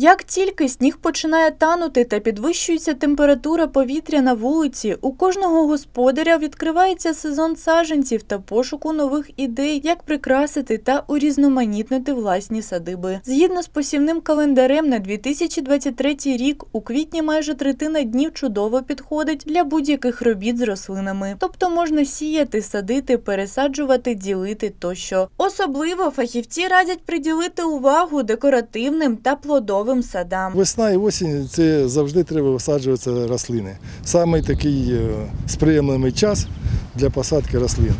Як тільки сніг починає танути та підвищується температура повітря на вулиці, у кожного господаря відкривається сезон саджанців та пошуку нових ідей, як прикрасити та урізноманітнити власні садиби. Згідно з посівним календарем на 2023 рік, у квітні майже третина днів чудово підходить для будь-яких робіт з рослинами. Тобто можна сіяти, садити, пересаджувати, ділити тощо. Особливо фахівці радять приділити увагу декоративним та плодовим садам. Весна і осінь це завжди треба висаджуватися рослини. Саме такий е, сприємливий час для посадки рослин.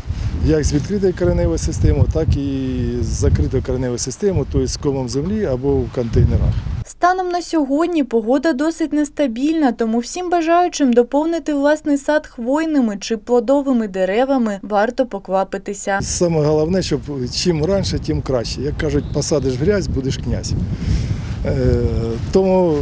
Як з відкритою кореневою системою, так і з закритою кореневою системою, тобто з комом землі або в контейнерах. Станом на сьогодні погода досить нестабільна, тому всім бажаючим доповнити власний сад хвойними чи плодовими деревами варто поквапитися. Саме головне, щоб чим раніше, тим краще. Як кажуть, посадиш грязь, будеш князь. Е, Тому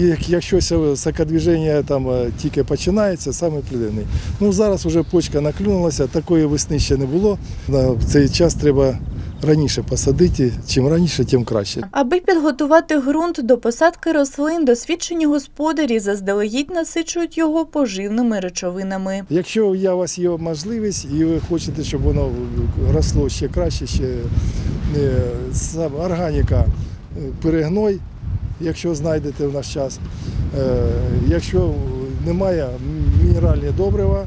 е, якщо сакодвіження там е, тільки починається, саме плідний. Ну зараз вже почка наклюнулася, такої весни ще не було. На цей час треба раніше посадити. Чим раніше, тим краще. Аби підготувати ґрунт до посадки рослин, досвідчені господарі заздалегідь насичують його поживними речовинами. Якщо у вас є можливість і ви хочете, щоб воно росло ще краще, ще органіка, перегной, якщо знайдете в наш час. Е, Якщо немає мінеральні добрива,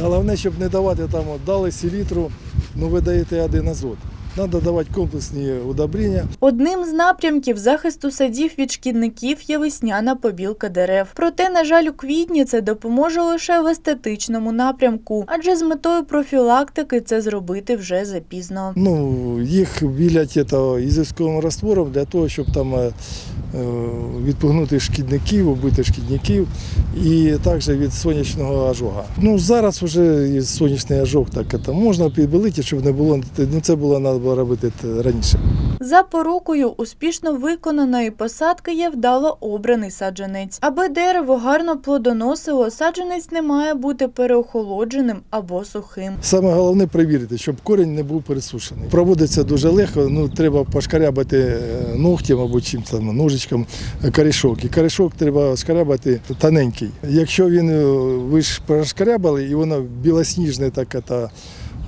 головне, щоб не давати там, дали селітру, ну ви даєте один азот. Треба давати комплексні удобрення. Одним з напрямків захисту садів від шкідників є весняна побілка дерев. Проте, на жаль, у квітні це допоможе лише в естетичному напрямку, адже з метою профілактики це зробити вже запізно. Ну, їх білять ізовським раствором для того, щоб там е, відпугнути шкідників, убити шкідників і також від сонячного ожога. Ну, зараз вже і сонячний ожог так можна підбелити, щоб не було, ну це було треба робити раніше. За порукою успішно виконаної посадки є вдало обраний саджанець. Аби дерево гарно плодоносило, саджанець не має бути переохолодженим або сухим. Саме головне перевірити, щоб корінь не був пересушений. Проводиться дуже легко, ну треба пошкарябати е, ногтем або чим там ножичком е, корішок. І корішок треба шкарябати тоненький. Якщо він е, ви ж пошкарябали і воно білосніжне, так это,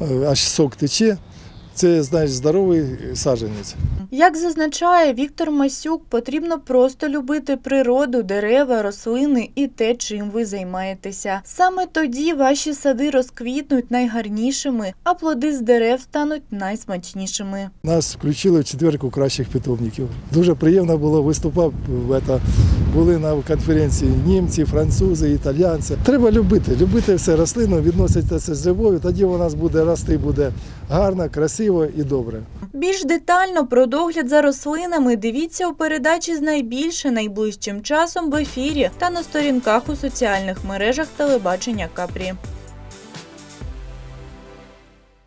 е, аж сок тече, це значить здоровий саджанець. Як зазначає Віктор Масюк, потрібно просто любити природу, дерева, рослини і те, чим ви займаєтеся. Саме тоді ваші сади розквітнуть найгарнішими, а плоди з дерев стануть найсмачнішими. Нас включили в четверку кращих питомників. Дуже приємно було виступав. Були на конференції німці, французи, італійці. Треба любити, любити все рослину, відноситися з любов'ю, тоді у нас буде рости, буде гарно, красиво і добре. Більш детально про догляд за рослинами дивіться у передачі з найбільше найближчим часом в ефірі та на сторінках у соціальних мережах телебачення Капрі.